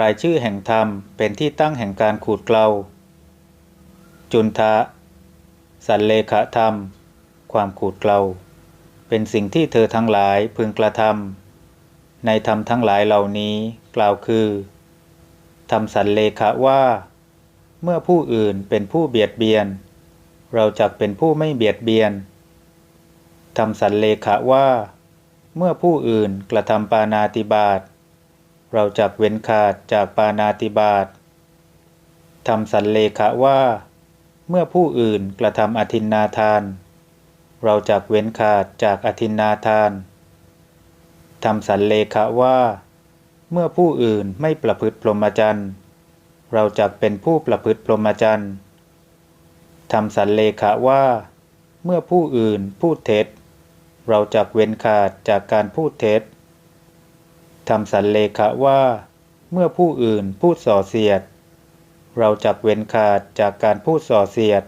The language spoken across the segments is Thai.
รายชื่อแห่งธรรมเป็นที่ตั้งแห่งการขูดเกลา จุนทะ สันเลขธรรม ความขูดเกลา เป็นสิ่งที่เธอทั้งหลายพึงกระทำในธรรมทั้งหลายเหล่านี้กล่าวคือทำสันเลขะว่า เมื่อผู้อื่นเป็นผู้เบียดเบียน เราจักเป็นผู้ไม่เบียดเบียนทำสันเลขะว่า เมื่อผู้อื่นกระทำปานาติบาต เราจักเว้นขาดจากปานาติบาตทำสันเลขะว่า เมื่อผู้อื่นกระทำอธินนาทาน เราจักเว้นขาดจากอธินนาทานทำสันเลขะว่า เมื่อผู้อื่นไม่ประพฤติพรหมจรรย์ เราจักเป็นผู้ประพฤติพรหมจรรย์ทำสันเลขะว่า เมื่อผู้อื่นพูดเท็จ เราจักเว้นขาดจากการพูดเท็จ ทำสันเลขะว่า เมื่อผู้อื่นพูดส่อเสียด เราจักเว้นขาดจากการพูดส่อเสียด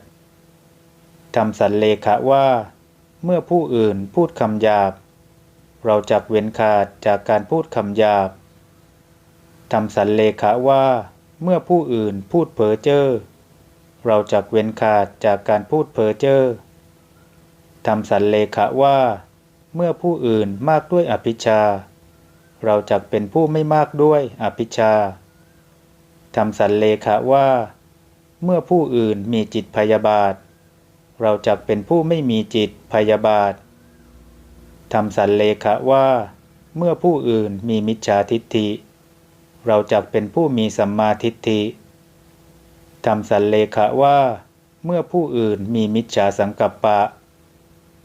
ทำสันเลขะว่า เมื่อผู้อื่นพูดคำหยาบ เราจักเว้นขาดจากการพูดคำหยาบทำสันเลขะว่า เมื่อผู้อื่นพูดเพ้อเจ้อเราจักเว้นขาดจากการพูดเพ้อเจ้อทำสันเลขะว่า เมื่อผู้อื่นมากด้วยอภิชา เราจักเป็นผู้ไม่มากด้วยอภิชาทำสันเลขะว่า เมื่อผู้อื่นมีจิตพยาบาท เราจักเป็นผู้ไม่มีจิตพยาบาททำสันเลขะว่า เมื่อผู้อื่นมีมิจฉาทิฏฐิ เราจักเป็นผู้มีสัมมาทิฏฐิทำสันเลขะว่า เมื่อผู้อื่นมีมิจฉาสังกัปปะ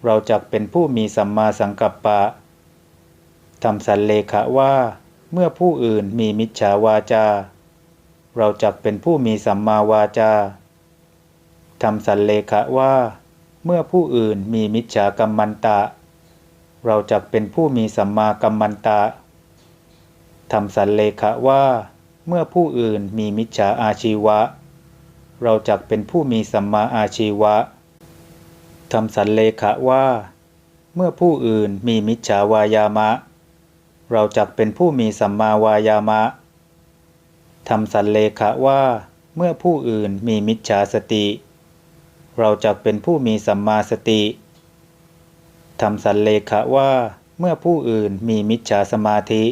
เราจักเป็นผู้มีสัมมาสังกัปปะ ทำสันเลขะว่า เมื่อผู้อื่นมีมิจฉาวาจา เราจักเป็นผู้มีสัมมาวาจาทำสันเลขะว่า เมื่อผู้อื่นมีมิจฉากรรมันตะ เราจักเป็นผู้มีสัมมากัมมันตะทำสันเลขะว่า เมื่อผู้อื่นมีมิจฉาอาชีวะ เราจักเป็นผู้มีสัมมาอาชีวะทำสันเลขะว่า เมื่อผู้อื่นมีมิจฉาวายามะ เราจักเป็นผู้มีสัมมาวายามะทำสันเลขะว่าเมื่อผู้อื่นมีมิจฉาสติ เราจักเป็นผู้มีสัมมาสติทำสันเลขะว่าเมื่อผู้อื่นมีมิจฉาสมาธิ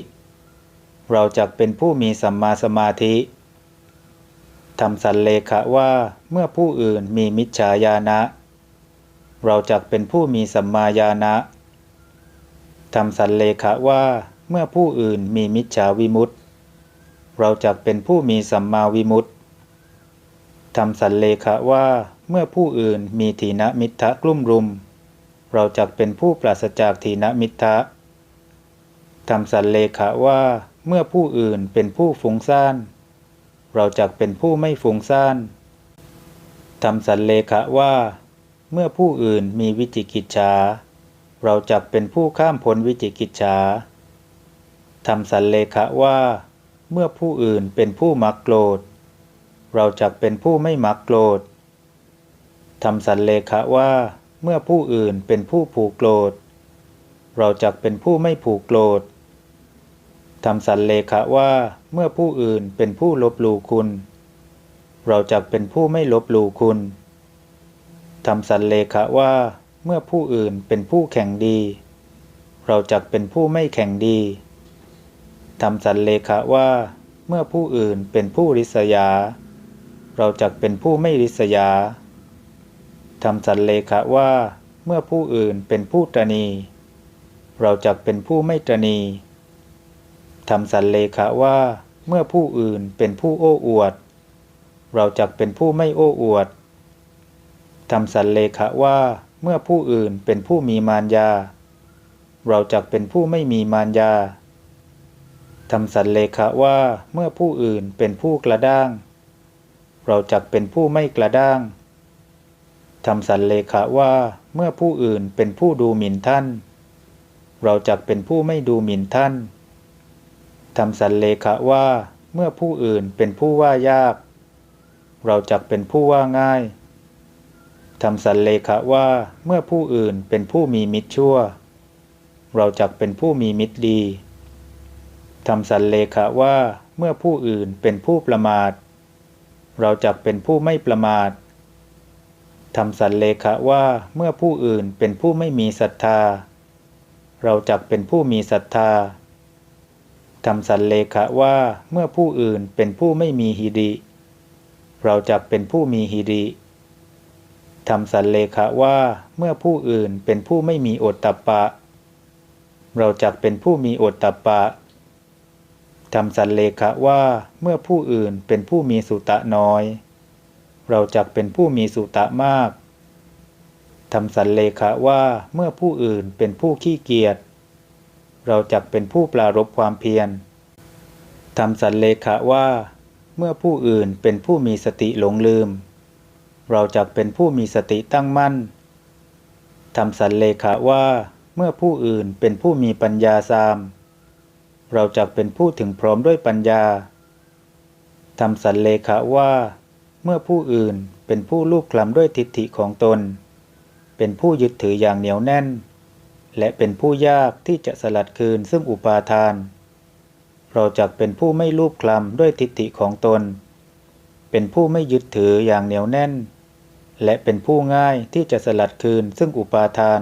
เราจักเป็นผู้มีสัมมาสมาธิทำสันเลขะว่าเมื่อผู้อื่นมีมิจฉาญาณะ เราจักเป็นผู้มีสัมมาญาณะทำสันเลขะว่า เมื่อผู้อื่นมีมิจฉาวิมุตติ เราจักเป็นผู้มีสัมมาวิมุตติทำสันเลขะว่าเมื่อผู้อื่นมีถีนมิทะกลุ่มรุม เราจักเป็นผู้ปราศจากถีนมิทะทำสันเลขะว่าเมื่อผู้อื่นเป็นผู้ฟุ้งซ่าน เราจักเป็นผู้ไม่ฟุ้งซ่านทำสันเลขะว่า เมื่อผู้อื่นมีวิจิกิจฉาเราจักเป็นผู้ข้ามพ้นวิจิกิจฉา ทำสันเลขะว่า เมื่อผู้อื่นเป็นผู้มักโกรธ เราจักเป็นผู้ไม่มักโกรธทำสันเลขะว่า เมื่อผู้อื่นเป็นผู้ผูกโกรธ เราจักเป็นผู้ไม่ผูกโกรธทำสันเลขะว่าเมื่อผู้อื่นเป็นผู้ลบหลู่คุณ เราจักเป็นผู้ไม่ลบหลู่คุณทำสันเลขะว่าเมื่อผู้อื่นเป็นผู้แข่งดี เราจักเป็นผู้ไม่แข่งดี ทำสันเลขะว่า เมื่อผู้อื่นเป็นผู้ริษยา เราจักเป็นผู้ไม่ริษยาทำสันเลขะว่าเมื่อผู้อื่นเป็นผู้ตรณี เราจักเป็นผู้ไม่ตรณีทำสันเลขะว่าเมื่อผู้อื่นเป็นผู้โอ้อวด เราจักเป็นผู้ไม่โอ้อวดทำสันเลขะว่าเมื่อผู้อื่นเป็นผู้มีมารยา เราจักเป็นผู้ไม่มีมารยา ทำสันเลขะว่าเมื่อผู้อื่นเป็นผู้กระด้าง เราจักเป็นผู้ไม่กระด้างทำสันเลขะว่าเมื่อผู้อื่นเป็นผู้ดูหมิ่นท่าน เราจักเป็นผู้ไม่ดูหมิ่นท่านทำสันเลขะว่าเมื่อผู้อื่นเป็นผู้ว่ายาก เราจักเป็นผู้ว่าง่ายทำสันเลขะว่าเมื่อผู้อื่นเป็นผู้มีมิตรชั่ว เราจักเป็นผู้มีมิตรดี ทำสันเลขะว่าเมื่อผู้อื่นเป็นผู้ประมาท เราจักเป็นผู้ไม่ประมาททำสันเลขะว่าเมื่อผู้อื่นเป็นผู้ไม่มีศรัทธา เราจักเป็นผู้มีศรัทธาทำสันเลขะว่าเมื่อผู้อื่นเป็นผู้ไม่มีหิริเราจักเป็นผู้มีหิริทำสันเลขะว่าเมื่อผู้อื่นเป็นผู้ไม่มีโอตตัปะ เราจักเป็นผู้มีโอตตัปปะ ทำสันเลขะว่าเมื่อผู้อื่นเป็นผู้มีสุตะน้อย เราจักเป็นผู้มีสุตะมากทำสันเลขะว่าเมื่อผู้อื่นเป็นผู้ขี้เกียจเราจักเป็นผู้ปรารบความเพียรทำสันเลขะว่า เมื่อผู้อื่นเป็นผู้มีสติหลงลืม เราจักเป็นผู้มีสติตั้งมั่นทำสันเลขะว่า เมื่อผู้อื่นเป็นผู้มีปัญญาสาม เราจักเป็นผู้ถึงพร้อมด้วยปัญญาทำสันเลขะว่า เมื่อผู้อื่นเป็นผู้ลูบคลำด้วยทิฏฐิของตน เป็นผู้ยึดถืออย่างเหนียวแน่น และเป็นผู้ยากที่จะสลัดคืนซึ่งอุปาทาน เราจักเป็นผู้ไม่ลูบคลำด้วยทิฏฐิของตน เป็นผู้ไม่ยึดถืออย่างเหนียวแน่น และเป็นผู้ง่ายที่จะสลัดคืนซึ่งอุปาทาน